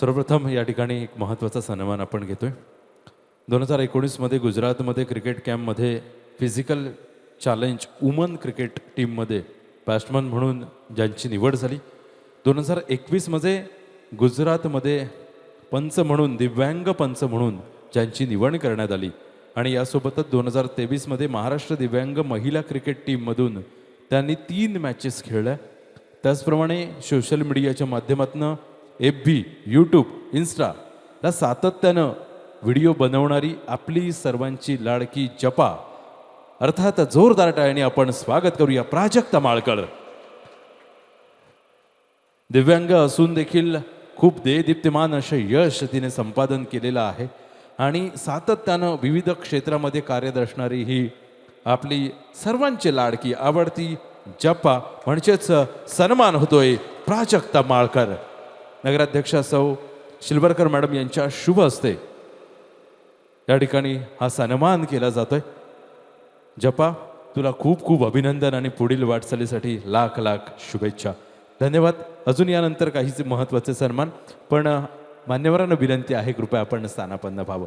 सर्वप्रथम या ठिकाणी एक महत्त्वाचा सन्मान आपण घेतोय. दोन हजार एकोणीसमध्ये गुजरातमध्ये क्रिकेट कॅम्पमध्ये फिजिकल चॅलेंज वुमन क्रिकेट टीममध्ये बॅट्समन म्हणून ज्यांची निवड झाली. दोन हजार एकवीसमध्ये गुजरातमध्ये पंच म्हणून दिव्यांग पंच म्हणून ज्यांची निवड करण्यात आली. आणि यासोबतच दोन हजार तेवीसमध्ये महाराष्ट्र दिव्यांग महिला क्रिकेट टीममधून त्यांनी तीन मॅचेस खेळल्या. त्याचप्रमाणे सोशल मीडियाच्या माध्यमातून एफ बी यूट्यूब इन्स्टा या सातत्यानं व्हिडिओ बनवणारी आपली सर्वांची लाडकी जपा. अर्थात जोरदार टाळ्याने आपण स्वागत करूया प्राजक्ता माळकर दिव्यांग असून देखील खूप देदीप्यमान असं यश तिने संपादन केलेलं आहे आणि सातत्यानं विविध क्षेत्रामध्ये कार्यरत असणारी ही आपली सर्वांची लाडकी आवडती जप्पा म्हणजेच सन्मान होतोय प्राजक्ता माळकर नगराध्यक्षा सौ शिलवरकर मॅडम यांच्या शुभ हस्ते या ठिकाणी हा सन्मान केला जातोय. जपा तुला खूप खूप अभिनंदन आणि पुढील वाटचालीसाठी लाख लाख शुभेच्छा. धन्यवाद. अजून यानंतर काहीच महत्त्वाचे सन्मान पण मान्यवरांना विनंती आहे कृपया आपण स्थानापन्न व्हावं.